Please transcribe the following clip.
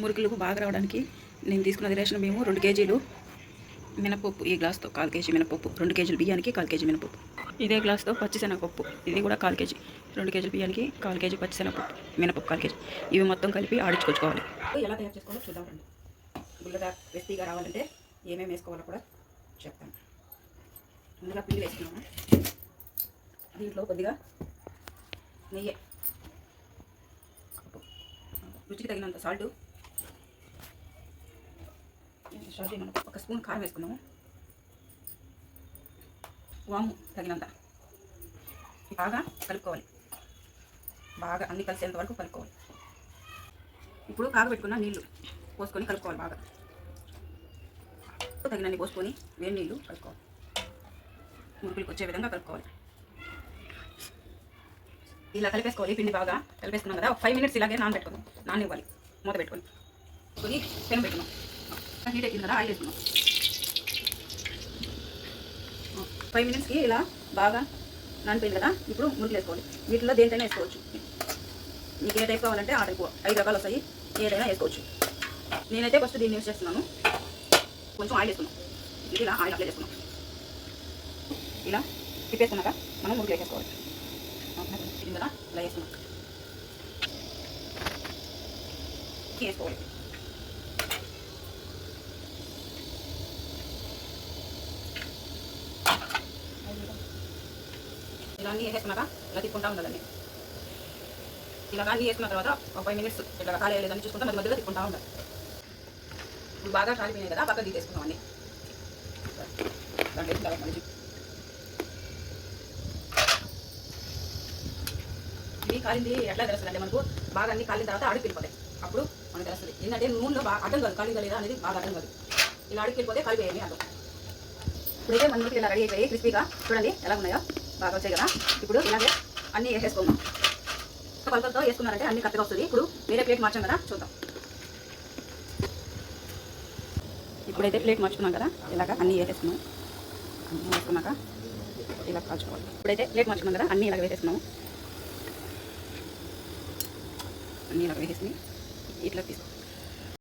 మురుగులు బాగా రావడానికి నేను తీసుకున్నది రేషన్ బియ్యము రెండు కేజీలు మినపప్పు ఈ గ్లాస్తో కాల్ కేజీ మినపప్పు రెండు కేజీలు బియ్యానికి కాల్ కేజీ మినపప్పు. ఇదే గ్లాస్తో పచ్చిశనగపప్పు ఇది కూడా కాల్ కేజీ రెండు కేజీల బియ్యానికి కాల్ కేజీ పచ్చిశనగపప్పు మినపప్పు కాల్ కేజీ. ఇవి మొత్తం కలిపి ఆడించుకొచ్చుకోవాలి ఎలా తయారు చేసుకోవాలో చూద్దాం రండి. గుల్లగా క్రిస్పీగా రావాలంటే ఏమేమి వేసుకోవాలో కూడా చెప్తాను. ముందుగా పిండి వేసుకున్నాము? దీంట్లో కొద్దిగా నెయ్యి. రుచికి తగినంత సాల్ట్ సాల్ట్ మనం ఒక స్పూన్ కారం వేసుకున్నాము వాము తగినంత. బాగా కలుపుకోవాలి. బాగా అన్ని కలిసేంత వరకు కలుపుకోవాలి. ఇప్పుడు కాగబెట్టుకున్న నీళ్ళు పోసుకొని కలుపుకోవాలి బాగా. తగినన్ని పోసుకొని వేడి నీళ్ళు కలుపుకోవాలి. మురుకులకు వచ్చే విధంగా కలుపుకోవాలి. ఇలా కలిపేసుకోవాలి పిండి బాగా కలిపేసుకున్నాం కదా. ఒక ఫైవ్ మినిట్స్ ఇలాగే నానబెట్టుకుందాం నానివ్వాలి మూత పెట్టుకొని. కొని పెనం పెట్టుకున్నాం హీట్ ఎక్కింది? కదా ఆయిల్ వేసుకున్నాం ఫైవ్ మినిట్స్కి ఇలా బాగా నానిపోయింది కదా? ఇప్పుడు మురుకులు వేసుకోవాలి. వీటిలో దేంతైనా వేసుకోవచ్చు. మీకు ఏ టైప్ కావాలంటే ఆ టైప్ ఐదు రకాలు వస్తాయి. ఏదైనా వేసుకోవచ్చు. నేనైతే ఫస్ట్ దీన్ని యూస్ చేస్తున్నాను. కొంచెం ఆయిల్ వేసుకున్నాం ఇది ఇలా ఆయిల్ అప్లై చేసుకున్నాం ఇలా తిప్పేసుకున్నాక మనం మురుకులు వేసేసుకోవాలి. ఇది కదా ఇలా వేసుకున్నాం వేసుకోవాలి. ఇలా అన్నీ వేసేసుకున్నాక ఇలా తిప్పుకుంటా ఉండాలండి. ఇలా అన్నీ వేసుకున్న తర్వాత ఒక ఫైవ్ మినిట్స్ ఇట్లా ఖాళీ లేదని చూసుకుంటా మధ్య మధ్యలో తిప్పుకుంటా ఉండాలి. ఇప్పుడు బాగా కాలిపోయినాయి కదా పక్క తీసేసుకుందాం అన్నీ దాంట్లో వేసి మంచి మళ్ళీ ఇది కాలింది ఎట్లా తెలుస్తుంది అంటే మనకు? బాగా అన్ని కాలిన తర్వాత అడుగు వెళ్ళిపోతాయి అప్పుడు మనకు తెలుస్తుంది. ఏంటంటే నూనెలో బాగా అడ్డం కాదు కాలిందా లేదా అనేది బాగా అడ్డం కాదు. ఇలా అడుగు వెళ్ళిపోతే కాలిపోయాయి అర్థం. ఇప్పుడైతే మన ఇలా రెడీ అయిపోయి క్రిస్పీగా చూడండి ఎలా ఉన్నాయో. బాగా వచ్చాయి కదా. ఇప్పుడు ఇలాగే అన్నీ వేసేసుకుందాం. కొలతలతో వేసుకున్నారంటే అన్ని కరెక్ట్గా వస్తుంది. ఇప్పుడు వేరే ప్లేట్ మార్చాం కదా. చూద్దాం. ఇప్పుడైతే ప్లేట్ మార్చుకున్నాం కదా. ఇలాగ అన్నీ వేసేసుకున్నాం. అన్నీ వేసుకున్నాక ఇలా కాల్చుకోవాలి. ఇప్పుడైతే ప్లేట్ మార్చుకున్నాం కదా. అన్నీ ఇలాగ వేసేసుకున్నాము అన్నీ ఇలా వేసేసి ఇట్లా తీసుకో